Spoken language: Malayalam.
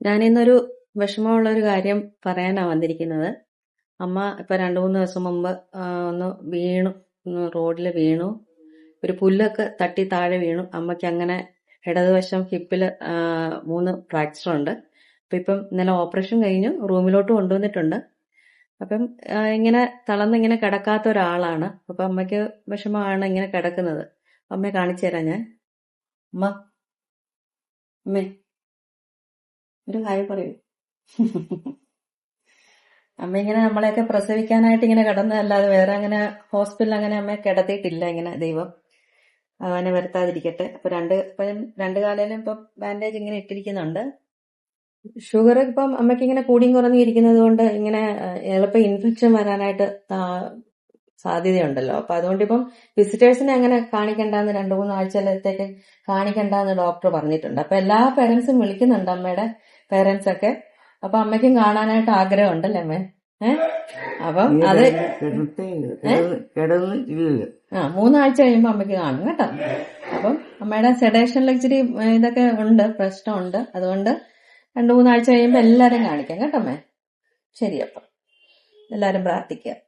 ഞാനിന്നൊരു വിഷമമുള്ള ഒരു കാര്യം പറയാനാണ് വന്നിരിക്കുന്നത്. അമ്മ ഇപ്പൊ രണ്ടു മൂന്ന് ദിവസം മുമ്പ് ഒന്ന് വീണു. റോഡിൽ വീണു. ഒരു പുല്ലൊക്കെ തട്ടി താഴെ വീണു. അമ്മയ്ക്ക് അങ്ങനെ ഇടതുവശം ഹിപ്പിൽ മൂന്ന് ഫ്രാക്ചർ ഉണ്ട് അപ്പൊ ഇപ്പം ഇന്നലെ ഓപ്പറേഷൻ കഴിഞ്ഞു. റൂമിലോട്ട് കൊണ്ടുവന്നിട്ടുണ്ട്. അപ്പം ഇങ്ങനെ തളർന്ന് ഇങ്ങനെ കിടക്കാത്ത ഒരാളാണ് അപ്പൊ അമ്മയ്ക്ക് വിഷമമാണ് ഇങ്ങനെ കിടക്കുന്നത്. അമ്മയെ കാണിച്ചു തരാം ഞാൻ. അമ്മ. അമ്മേ. ഒരു ഹായ് പറയൂ. അമ്മ ഇങ്ങനെ നമ്മളെയൊക്കെ പ്രസവിക്കാനായിട്ട് ഇങ്ങനെ കിടന്നതല്ലാതെ വേറെ അങ്ങനെ ഹോസ്പിറ്റലിൽ അങ്ങനെ അമ്മയെ കിടത്തിയിട്ടില്ല ഇങ്ങനെ ദൈവം അങ്ങനെ വരുത്താതിരിക്കട്ടെ. അപ്പൊ രണ്ട് ഇപ്പം രണ്ട് കാലയിലും ഇപ്പൊ ബാൻഡേജ് ഇങ്ങനെ ഇട്ടിരിക്കുന്നുണ്ട്. ഷുഗർ ഇപ്പം അമ്മയ്ക്ക് ഇങ്ങനെ കൂടിയും കുറഞ്ഞിരിക്കുന്നത് കൊണ്ട് ഇങ്ങനെ എളുപ്പം ഇൻഫെക്ഷൻ വരാനായിട്ട് സാധ്യതയുണ്ടല്ലോ. അപ്പൊ അതുകൊണ്ട് ഇപ്പം വിസിറ്റേഴ്സിനെ അങ്ങനെ കാണിക്കണ്ടെന്ന് രണ്ടു മൂന്ന് ആഴ്ചയിലത്തേക്ക് കാണിക്കണ്ടെന്ന് ഡോക്ടർ പറഞ്ഞിട്ടുണ്ട്. അപ്പൊ എല്ലാ പേരൻസും വിളിക്കുന്നുണ്ട് അമ്മയുടെ പേരൻസ് ഒക്കെ. അപ്പൊ അമ്മയ്ക്കും കാണാനായിട്ട് ആഗ്രഹമുണ്ടല്ലേ അമ്മേ? ഏഹ് അപ്പം അത് ആ മൂന്നാഴ്ച കഴിയുമ്പോ അമ്മയ്ക്ക് കാണും കേട്ടോ. അപ്പം അമ്മയുടെ സെഡേഷനിൽ ഇച്ചിരി ഇതൊക്കെ ഉണ്ട് പ്രശ്നമുണ്ട്. അതുകൊണ്ട് രണ്ടു മൂന്നാഴ്ച കഴിയുമ്പോ എല്ലാരും കാണിക്കാം കേട്ടോ അമ്മേ. ശരി അപ്പം. എല്ലാരും പ്രാർത്ഥിക്കുക